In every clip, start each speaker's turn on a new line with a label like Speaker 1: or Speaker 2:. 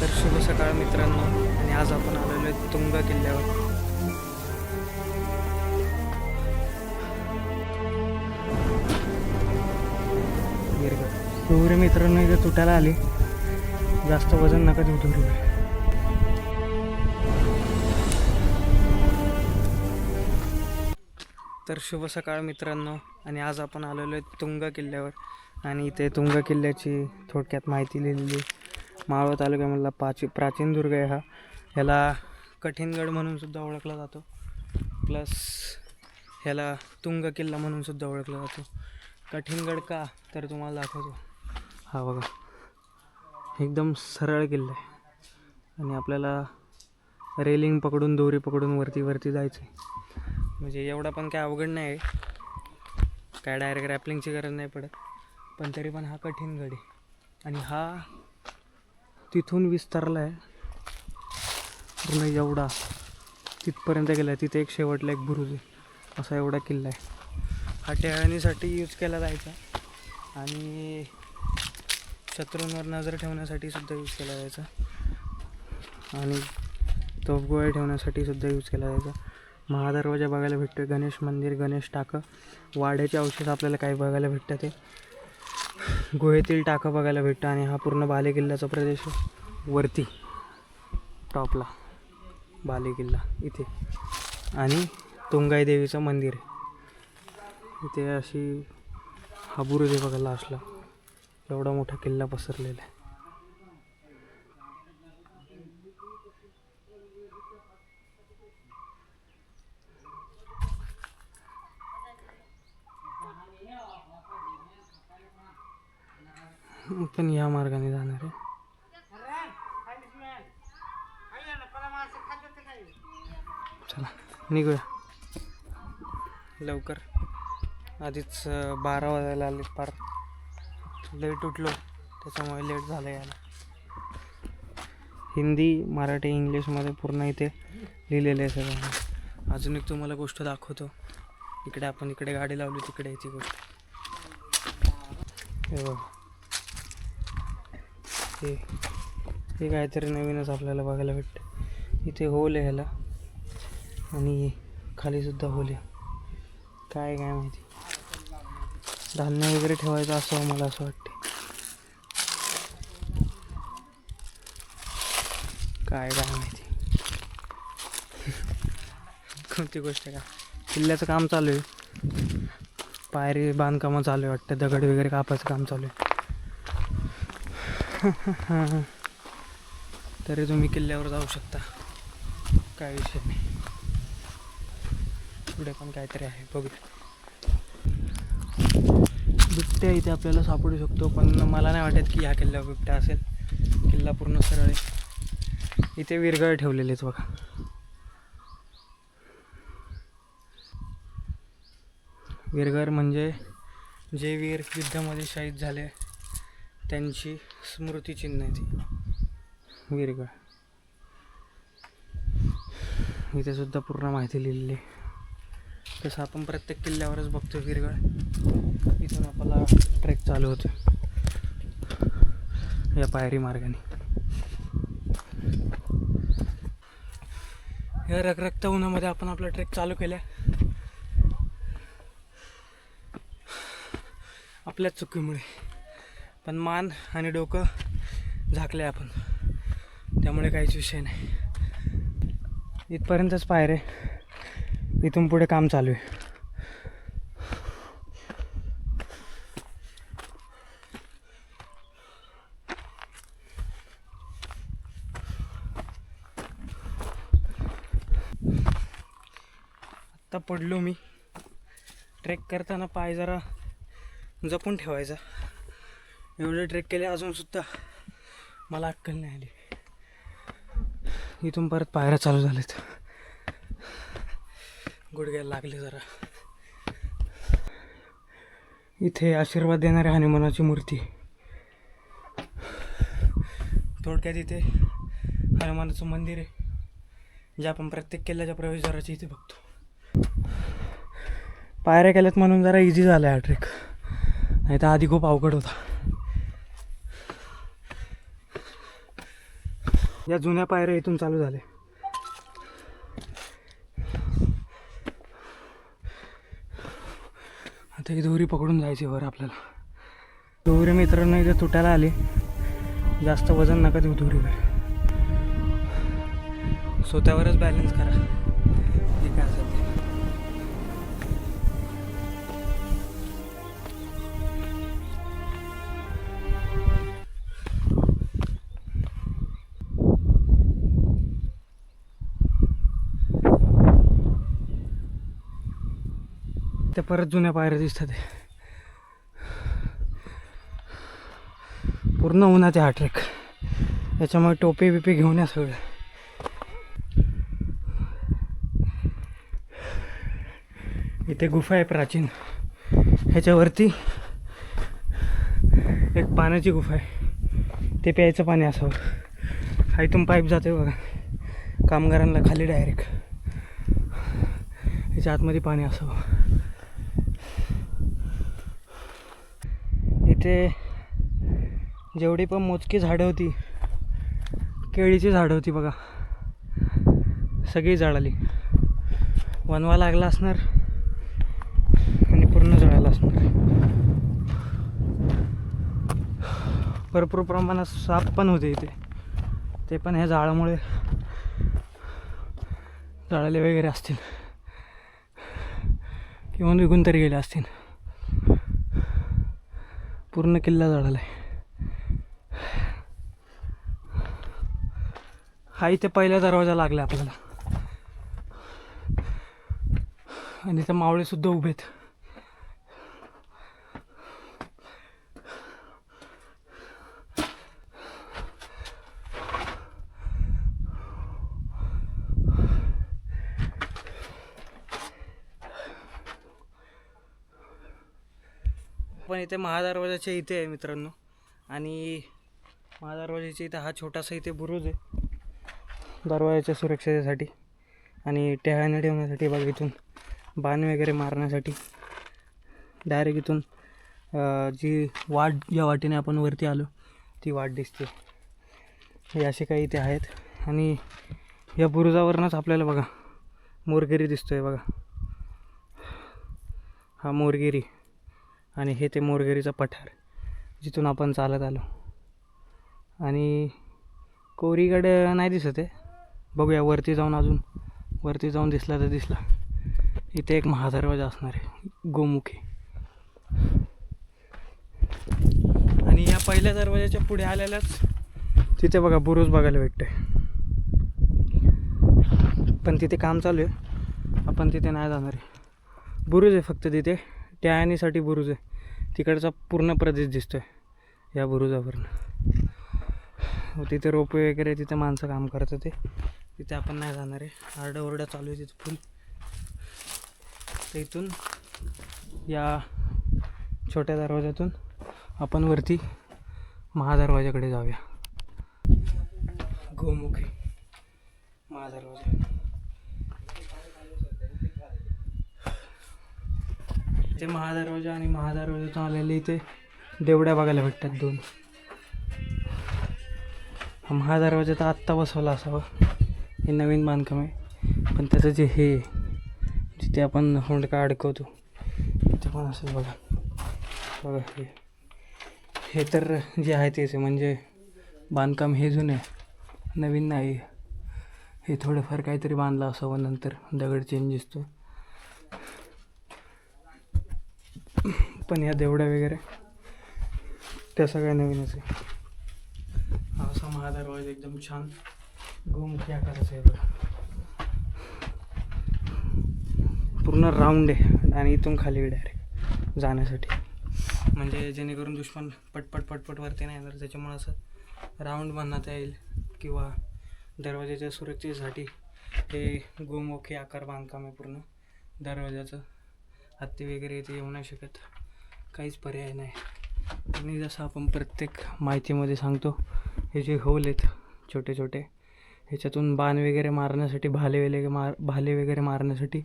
Speaker 1: तर शुभ सकाळ मित्रांनो. आणि आज आपण आलेलो आहे तुंग किल्ल्यावर. दोरी मित्रांनो इथे तुटायला आली. जास्त वजन नका देऊ दोरीवर तर शुभ सकाळ मित्रांनो. आणि आज आपण आलेलो आहे तुंग किल्ल्यावर. आणि इथे तुंग किल्ल्याची थोडक्यात माहिती लिहिलेली मावळ तालुक्यामधला पाची प्राचीन दुर्ग आहे हा. ह्याला कठीणगड म्हणूनसुद्धा ओळखला जातो. प्लस ह्याला तुंग किल्ला म्हणूनसुद्धा ओळखला जातो. कठीणगड का? तर तुम्हाला दाखवतो. हा बघा. एकदम सरळ किल्ला आहे. आणि आपल्याला रेलिंग पकडून दोरी पकडून वरती वरती जायचं आहे म्हणजे एवढा पण काय अवघड नाही आहे. काय डायरेक्ट रॅपलिंगची गरज नाही पडत. पण तरी पण हा कठीण गड आहे. आणि हा तिथून विस्तारला आहे पूर्ण एवढा तिथपर्यंत गेला आहे तिथे एक शेवटला एक बुरुज आहे. असा एवढा किल्ला आहे. हा टेहळणीसाठी यूज केला जायचा. आणि शत्रूंवर नजर ठेवण्यासाठी सुद्धा यूज केला जायचा. आणि तोफगोळे ठेवण्यासाठी सुद्धा यूज केला जायचा. महादरवाजा बघायला भेटतो गणेश मंदिर गणेश टाकं. वाड्याचे अवशेष आपल्याला काही बघायला भेटतं ते. गुहेतील टाकं बघायला भेटतं आणि हा पूर्ण बाले किल्ल्याचा प्रदेश वरती टॉपला बाले किल्ला इथे. आणि तुंगाई देवीचं मंदिर आहे. इथे अशी हा बुरुज बघायला असला एवढा मोठा किल्ला पसरलेला आहे. पण या मार्गाने जाणार आहे. चला निघूया. लवकर. आधीच बारा वाजायला आले फार लेट उठलो त्याच्यामुळे लेट झालं यायला. हिंदी मराठी इंग्लिशमध्ये पूर्ण इथे लिहिलेलं आहे सगळं. अजून एक तुम्हाला गोष्ट दाखवतो. इकडे आपण इकडे गाडी लावली तिकडे ती गोष्ट. हे हे काहीतरी नवीनच आपल्याला बघायला भेटतं. इथे होल आहे ह्याला. आणि खालीसुद्धा होल आहे. काय काय माहिती? धान्य वगैरे ठेवायचं असं मला असं वाटते. काय काय माहिती? कोणती गोष्ट का? किल्ल्याचं काम चालू आहे. पायरी बांधकामं चालू आहे वाटतं. दगड वगैरे कापायचं काम चालू आहे. तरी तुम्ही किल्ल्यावर जाऊ शकता. काय विषय नाही. पुढे पण काहीतरी आहे बघूया. बिबट्या इथे आपल्याला सापडू शकतो पण मला नाही वाटत की ह्या किल्ल्यावर बिबट्या असेल. किल्ला पूर्ण सरळ आहे. इथे विरगळ ठेवलेले आहेत बघा. विरघर म्हणजे जे वीर युद्धामध्ये शहीद झाले त्यांची स्मृतिचिन्ह आहे ती. विरगळ इथे सुद्धा पूर्ण माहिती लिहिलेली आहे. तसं आपण प्रत्येक किल्ल्यावरच बघतो विरगळ इथून आपला ट्रेक चालू होतो या पायरी मार्गाने. या रखरखत उन्हामध्ये आपण आपला ट्रेक चालू केल्या. आपल्या चुकीमुळे. पण मान आणि डोकं झाकले आपण. त्यामुळे काहीच विषय नाही. इथपर्यंतच पायरे इथून पुढे काम चालू आहे. आत्ता पडलो मी. ट्रेक करताना पाय जरा जपून ठेवायचा. एवढे ट्रेक केले अजूनसुद्धा मला अक्कल नाही आली. इथून परत पायऱ्या चालू झाल्यात. गुडघ्याला लागले जरा. इथे आशीर्वाद देणाऱ्या हनुमानाची मूर्ती. थोडक्यात इथे हनुमानाचं मंदिर आहे जे आपण प्रत्येक किल्ल्याच्या प्रवेशद्वाराची इथे बघतो. पायऱ्या केल्यात म्हणून जरा इझी झाला हा ट्रेक नाही तर आधी खूप अवघड होता. या जुन्या पायऱ्या इथून चालू झाल्या. आता ही दोरी पकडून जायची वर आपल्याला. दोरी मित्रांनो इथे तुटायला आली. जास्त वजन नका देऊ दोरीवर. स्वतःवरच बॅलन्स करा. त्या परत जुन्या पायऱ्या दिसतात. पूर्ण उन्हाचे हा ट्रेक. याच्यामुळे टोपी बिपी घेऊन या सगळं. इथे गुफा आहे प्राचीन. ह्याच्यावरती एक पाण्याची गुफा आहे. ते प्यायचं पाणी असावं. हा इथून पाईप जाते बघा. कामगारांना खाली डायरेक्ट ह्याच्या आतमध्ये पाणी असावं. इथे जेवढी पण मोजकी झाडं होती केळीची झाडं होती बघा. सगळी जळाली वनवा लागला असणार आणि पूर्ण जळाला असणार. भरपूर प्रमाणात साप पण होते इथे. ते पण ह्या झाडामुळे जळाले वगैरे असतील. किंवा निघून तरी गेले असतील. पूर्ण किल्ला जळाला आहे. हा इथे पहिला दरवाजा लागला आपल्याला. आणि इथं मावळेसुद्धा उभे आहेत. पण इथे महादरवाजाच्या इथे आहे मित्रांनो. आणि महादरवाजाच्या इथे हा छोटासा इथे बुरुज आहे. दरवाजाच्या सुरक्षेसाठी आणि टेहाने ठेवण्यासाठी बघ इथून बाण वगैरे मारण्यासाठी. डायरेक्ट इथून जी वाट ज्या वाटेने आपण वरती आलो ती वाट दिसते. हे असे काही इथे आहेत. आणि या बुरुजावरूनच आपल्याला बघा मोरगिरी दिसतो आहे बघा. हा मोरगिरी. आणि हे ते मोरगिरीचं पठार जिथून आपण चालत आलो. आणि कोरीगड नाही दिसत आहे. बघूया वरती जाऊन अजून वरती जाऊन दिसला तर दिसला. इथे एक महादरवाजा असणार आहे गोमुखी. आणि या पहिल्या दरवाजाच्या पुढे आलेल्याच तिथे बघा बुरुज बघायला भेटतंय. पण तिथे काम चालू आहे. आपण तिथे नाही जाणार आहे. बुरुज आहे फक्त तिथे. टॅनीसाठी बुरुज आहे. तिकडचा पूर्ण प्रदेश दिसतोय या बुरुजावरून. तिथे रोपे वगैरे तिथे माणसं काम करत होते तिथे आपण नाही जाणार आहे. आरडाओरडा चालू आहे तिथे फुल. तर इथून या छोट्या दरवाजातून आपण वरती महादरवाजाकडे जाऊया. गोमुखी महादरवाजा. इथे महादरवाजा आणि महादरवाजातून आलेले इथे देवड्या बघायला भेटतात दोन. हा महादरवाजा तर आत्ता बसवला असावा. हे नवीन बांधकाम आहे. पण त्याचं जे हे जिथे आपण होंडका अडकवतो तिथे पण असेल बघा. बघा हे. हे तर जे आहे तेच म्हणजे बांधकाम हे जुने नवीन नाही हे थोडंफार काहीतरी बांधलं असावं नंतर. दगड चेंज दिसतो पण या देवड्या वगैरे त्या सगळ्या नवीनच आहे. हा असा महादरवाजा एकदम छान गोमुखी आकाराचा आहे बघा. पूर्ण राऊंड आहे आणि इथून खाली डायरेक्ट जाण्यासाठी. म्हणजे जेणेकरून दुश्मन पटपट पटपट वरती नाही तर त्याच्यामुळं असं राऊंड बांधण्यात येईल किंवा दरवाजाच्या सुरक्षेसाठी हे गोमुखी आकार बांधकाम आहे पूर्ण. दरवाजाचं हत्ती वगैरे इथे येऊ नाही शकत. काहीच पर्याय नाही. आणि जसं आपण प्रत्येक माहितीमध्ये सांगतो हे जे होल आहेत छोटे छोटे ह्याच्यातून बाण वगैरे मारण्यासाठी भाले वगैरे मार भाले वगैरे मारण्यासाठी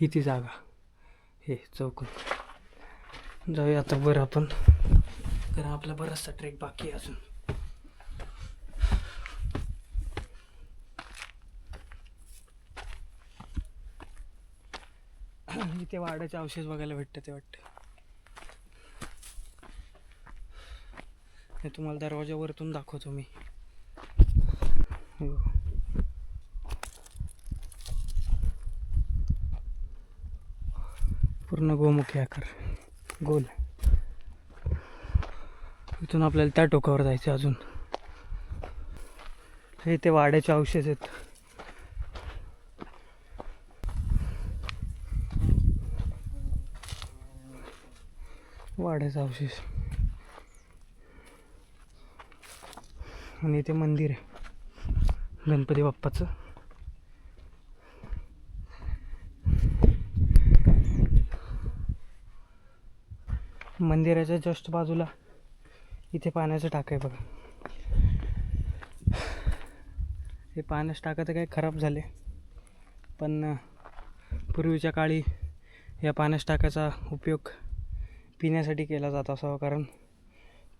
Speaker 1: ही ती जागा. हे चौकून. जाऊया आता बरं आपण. तर आपला बराचसा ट्रेक बाकी आहे अजून. इथे वाड्याचे अवशेष बघायला भेटतं ते वाटतं. हे तुम्हाला दरवाजावरतून दाखवतो मी. पूर्ण गोमुखी आकार. गोल. इथून आपल्याला त्या टोकावर जायचं अजून. हे ते वाड्याचे अवशेष आहेत. वाड्याचा अवशेष. आणि इथे मंदिर आहे. गणपती बाप्पाचं. मंदिराच्या जस्ट बाजूला इथे पाण्याचं टाक आहे बघा. हे पाण्याचं टाका तर काही खराब झाले. पण पूर्वीच्या काळी या पाण्याच्या टाकाचा उपयोग पिण्यासाठी केला जात असावा कारण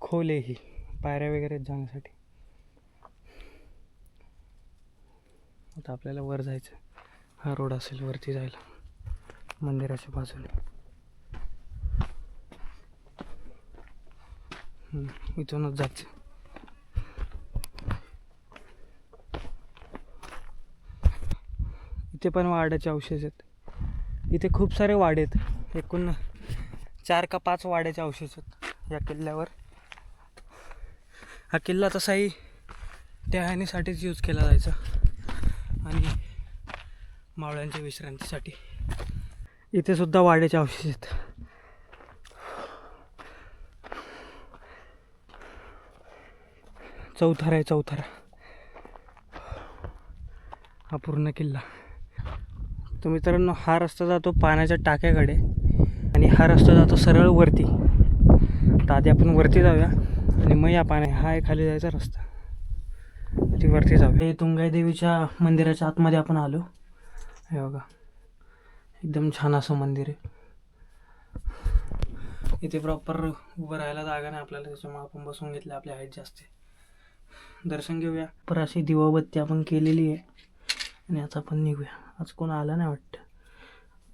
Speaker 1: खोल आहे ही पायऱ्या वगैरे जाण्यासाठी. आता आपल्याला वर जायचं हा रोड असेल वरती जायला. मंदिराच्या बाजूने. इथूनच जायचं. इथे पण वाड्याचे अवशेष आहेत. इथे खूप सारे वाडे आहेत. एकूण चार का पाच वाड्याचे अवशेष आहेत या किल्ल्यावर. हा किल्ला तसाही टहळणीसाठीच यूज केला जायचा. आणि मावळ्यांच्या विश्रांतीसाठी. इथे सुद्धा वाड्याचे अवशेष आहेत. चौथारा आहे चौथारा. हा पूर्ण किल्ला. तर मित्रांनो हा रस्ता जातो पाण्याच्या टाक्याकडे. आणि हा रस्ता जातो सरळ वरती. तर आधी आपण वरती जाऊया आणि मग या पाण्या हा आहे खाली जायचा रस्ता. ती वरती जाऊया. हे तुंगाई देवीच्या मंदिराच्या आतमध्ये आपण आलो. हे बघा. एकदम छान असं मंदिर आहे. इथे प्रॉपर उभं राहायला जागा नाही आपल्याला त्याच्यामुळे आपण बसून घेतलं आपल्या हाईट जास्त दर्शन घेऊया. पर अशी दिवाबत्ती आपण केलेली आहे. आणि आता आपण निघूया. आज कोण आलं नाही वाटतं.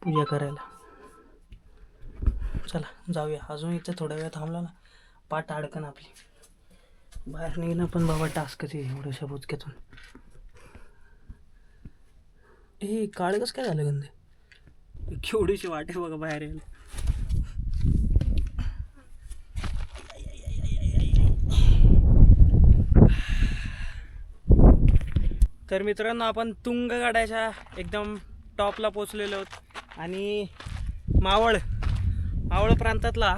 Speaker 1: पूजा करायला. चला जाऊया. अजून इथं थोड्या वेळ थांबला ना. पाठ अडकन आपली. बाहेर निघणं पण बाबा टास्कच आहे एवढ्याशा बुचक्यातून हे काळ कसं काय झालं गंध केवढीशी वाटे बघा बाहेर यायला. तर मित्रांनो आपण तुंगगडाच्या एकदम टॉपला पोचलेलो आहोत. आणि मावळ आवळ प्रांतातला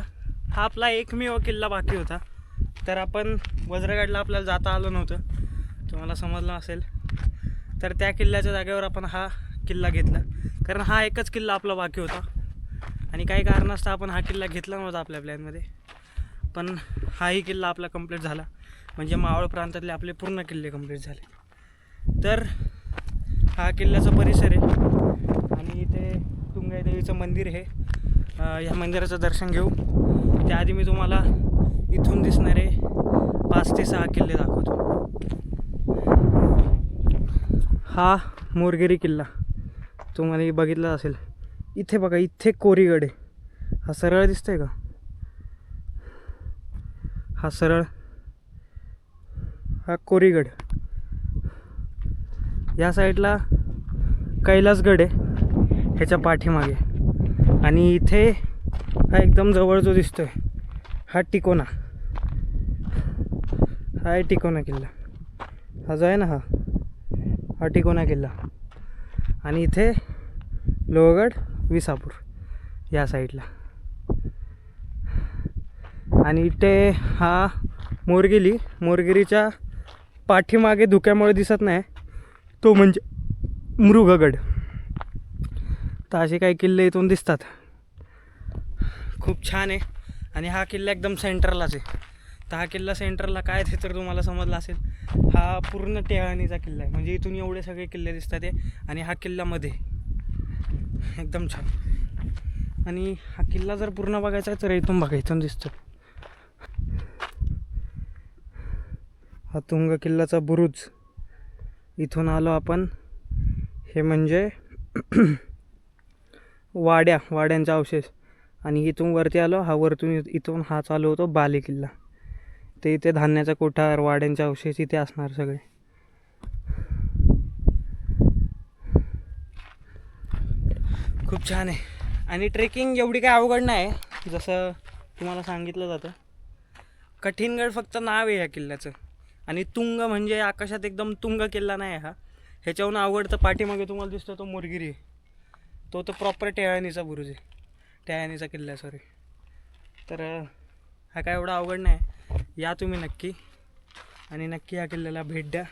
Speaker 1: हा आपला एकमेव किल्ला बाकी होता. तर आपण वज्रगडला आपल्याला जाता आलं नव्हतं. तुम्हाला समजलं असेल. तर त्या किल्ल्याच्या जागेवर आपण हा किल्ला घेतला. कारण हा एकच किल्ला आपला बाकी होता. आणि काही कारणास्तव आपण हा किल्ला घेतला नव्हता आपल्या प्लॅनमध्ये. पण हाही किल्ला आपला कंप्लीट झाला. म्हणजे मावळ प्रांतातले आपले पूर्ण किल्ले कंप्लीट झाले. तर हा किल्ल्याचा परिसर आहे. आणि इथे तुंगाई देवीचं मंदिर आहे. ह्या या मंदिराचं दर्शन घेऊ. त्याआधी मी तुम्हाला इथून दिसणारे पाच ते सहा किल्ले दाखवतो. हा मोरगिरी किल्ला. तुम्हाला बघितला असेल. इथे बघा इथे कोरीगड आहे. हा सरळ दिसतोय का? हा सरळ. हा कोरीगड. या साईडला कैलासगड आहे. ह्याच्या पाठीमागे. आणि इथे हा एकदम जवळ जो दिसतोय हा टिकोना. हा आहे टिकोना किल्ला. हा जो आहे ना हा हा टिकोना किल्ला. आणि इथे लोहगड विसापूर या साईडला. आणि इथे हा मोरगिरी मोरगिरीच्या पाठीमागे धुक्यामुळे दिसत नाही तो म्हणजे मृगगड. तर असे काही किल्ले इथून दिसतात. खूप छान आहे. आणि हा किल्ला एकदम सेंटरलाच आहे. तर हा किल्ला सेंटरला काय ते तर तुम्हाला समजलं असेल. हा पूर्ण टेहळणीचा किल्ला आहे. म्हणजे इथून एवढे सगळे किल्ले दिसतात आहे आणि हा किल्ल्यामध्ये एकदम छान. आणि हा किल्ला जर पूर्ण बघायचा आहे तर इथून बघा इथून दिसतो. हा तुंग किल्ल्याचा बुरुज. इथून आलो आपण. हे म्हणजे वाड्या वाड्यांचा अवशेष. आणि इथून वरती आलो. हा वरतून इथून हा चालू होतो बाले किल्ला. ते इथे धान्याचा कोठार वाड्यांचे अवशेष इथे असणार सगळे. खूप छान आहे. आणि ट्रेकिंग एवढी काय अवघड नाही. जसं तुम्हाला सांगितलं जातं. कठीणगड फक्त नाव आहे ह्या किल्ल्याचं. आणि तुंग म्हणजे आकाशात एकदम तुंग किल्ला नाही हा. ह्याच्याहून अवघड तर पाठीमागे तुम्हाला दिसतो तो मुरगिरी. आहे तो तर प्रॉपर टेळाणीचा बुरुज आहे. टेळाणीचा किल्ला सॉरी तर हा काय एवढा अवघड नाही. या तुम्ही नक्की. आणि नक्की या किल्ल्याला भेट द्या.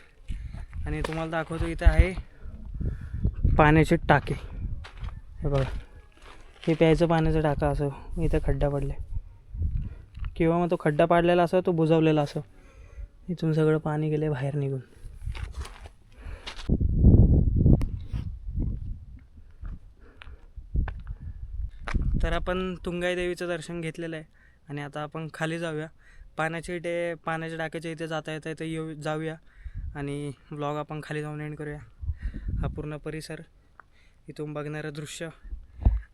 Speaker 1: आणि तुम्हाला दाखवतो इथं आहे पाण्याचे टाके. हे बघा. हे प्यायचं पाण्याचं टाका असं. इथं खड्डा पडला किंवा मग तो खड्डा पाडलेला असं तो बुजवलेला असं. इथून सगळं पाणी गेले बाहेर निघून. तर आपण तुंगाई देवीचं दर्शन घेतलेलं आहे. आणि आता आपण खाली जाऊया. पाण्याचे इथे पाण्याच्या डाक्याच्या इथे जाता येता इथे येऊ जाऊया. आणि ब्लॉग आपण खाली जाऊन एंड करूया. हा पूर्ण परिसर इथून बघणारं दृश्य.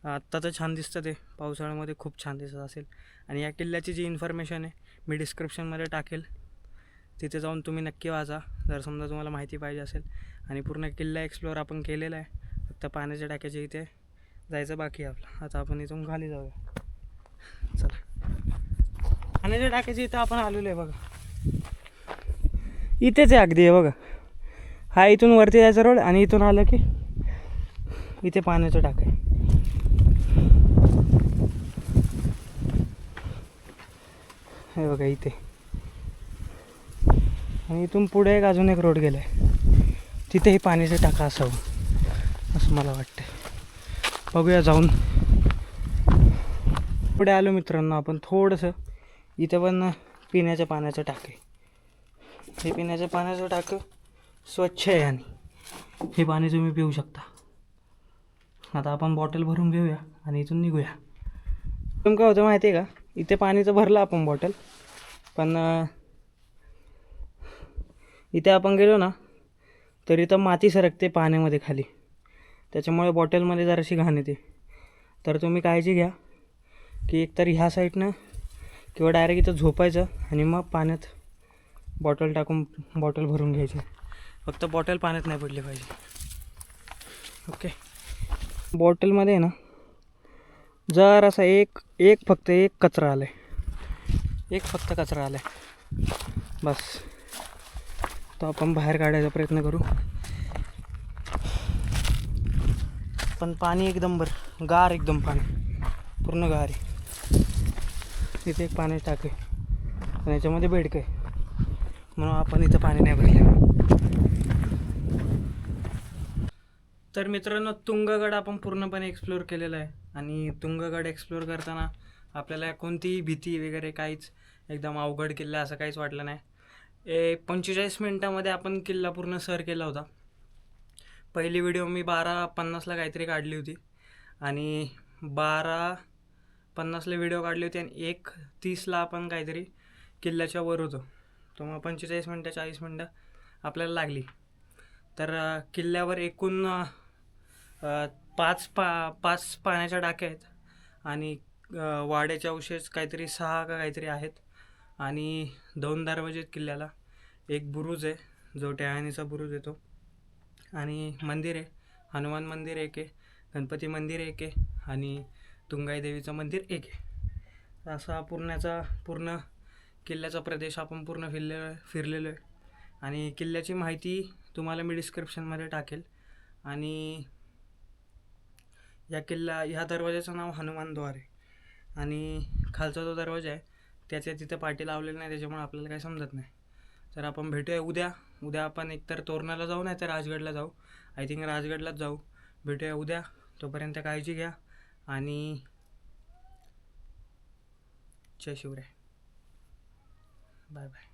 Speaker 1: आत्ता तर छान दिसतं ते. पावसाळ्यामध्ये खूप छान दिसत असेल. आणि या किल्ल्याची जी इन्फॉर्मेशन आहे मी डिस्क्रिप्शनमध्ये टाकेल. तिथे जाऊन तुम्ही नक्की वाचा. जर समजा तुम्हाला माहिती पाहिजे असेल. आणि पूर्ण किल्ला एक्सप्लोअर आपण केलेला आहे. फक्त पाण्याच्या टाक्याच्या इथे. जायचं बाकी आहे आपलं. आता आपण इथून खाली जाऊया. चला. पाण्याच्या टाक्याच्या इथं आपण आलेलो आहे बघा. इथेच आहे अगदी आहे बघा. हा इथून वरती जायचा रोड आणि इथून आलं की इथे पाण्याचं टाक आहे. हे बघा इथे. आणि इथून पुढे एक अजून एक रोड गेला आहे तिथेही पाण्याचं टाका असावं असं मला वाटतं बघूया जाऊन. पुढे आलो मित्रांनो आपण. थोडंसं इथं पण पिण्याच्या पाण्याचं टाक आहे. हे पिण्याच्या पाण्याचं टाकं. स्वच्छ आहे आणि. हे पाणी तुम्ही पिऊ शकता. आता आपण बॉटल भरून घेऊया आणि इथून निघूया. पण काय होतं माहिती आहे का? इथे पाणीचं भरलं आपण बॉटल पण इथे आपण गेलो ना तर इथं माती सरकते पाण्यामध्ये खाली. त्याच्यामुळे बॉटलमध्ये जराशी घाण येते. तर तुम्ही काळजी घ्या की एकतर ह्या साईडनं किंवा डायरेक्ट इथं झोपायचं आणि मग पाण्यात बॉटल टाकून बॉटल भरून घ्यायची. फक्त बॉटल पाण्यात नाही पडली पाहिजे. ओके. बॉटलमध्ये आहे ना जर असा एक एक फक्त एक कचरा आला आहे एक फक्त कचरा आला आहे बस. तो आपण बाहेर काढायचा प्रयत्न करू. पण पाणी एकदम बर गार एकदम पाणी. पूर्ण गार आहे. तिथे एक पाणी टाक आहे. आणि याच्यामध्ये बेडक आहे. म्हणून आपण इथं पाणी नाही भरलं. तर मित्रांनो तुंगगड आपण पूर्णपणे एक्सप्लोअर केलेला आहे. आणि तुंगगड एक्सप्लोअर करताना आपल्याला कोणतीही भीती वगैरे काहीच एकदम अवघड किल्ला असं काहीच वाटलं नाही. ए पंचेचाळीस मिनटामध्ये आपण किल्ला पूर्ण सर केला होता. पहिली व्हिडिओ मी बारा पन्नासला काहीतरी काढली होती. आणि बारा पन्नासला व्हिडिओ काढली होती आणि एक तीसला आपण काहीतरी किल्ल्याच्या वर होतो. तर मग पंचेचाळीस मिनटं चाळीस मिनटं आपल्याला लागली. तर किल्ल्यावर एकूण पाच पा पाच पाण्याच्या डाक्या आहेत आणि वाड्याच्या वाड्याचे अवशेष काहीतरी सहा का काहीतरी आहेत आणि दोन दरवाजे आहेत किल्ल्याला. एक बुरुज आहे जो टॅहानीचा बुरुज येतो आणि मंदिर आहे. हनुमान मंदिर एक आहे गणपती मंदिर एक आहे आणि तुंगाई देवीचं मंदिर एक आहे. असा पूर्ण्याचा पूर्ण किल्ल्याचा प्रदेश आपण पूर्ण फिरले फिरलेलो आहे. आणि किल्ल्याची माहिती तुम्हाला मी डिस्क्रिप्शनमध्ये टाकेल. आणि या किल्ला ह्या दरवाजाचं नाव हनुमानद्वार आहे. आणि खालचा जो दरवाजा आहे त्याचे तिथं पाटी लावलेलं नाही त्याच्यामुळे आपल्याला काही समजत नाही. तर आपण भेटूया उद्या. उद्या आपण एकतर तोरणाला जाऊ नाही तर राजगडला जाऊ. आय थिंक राजगडलाच जाऊ. भेटूया उद्या. तोपर्यंत काळजी घ्या. आणि जय शिवराय. Bye bye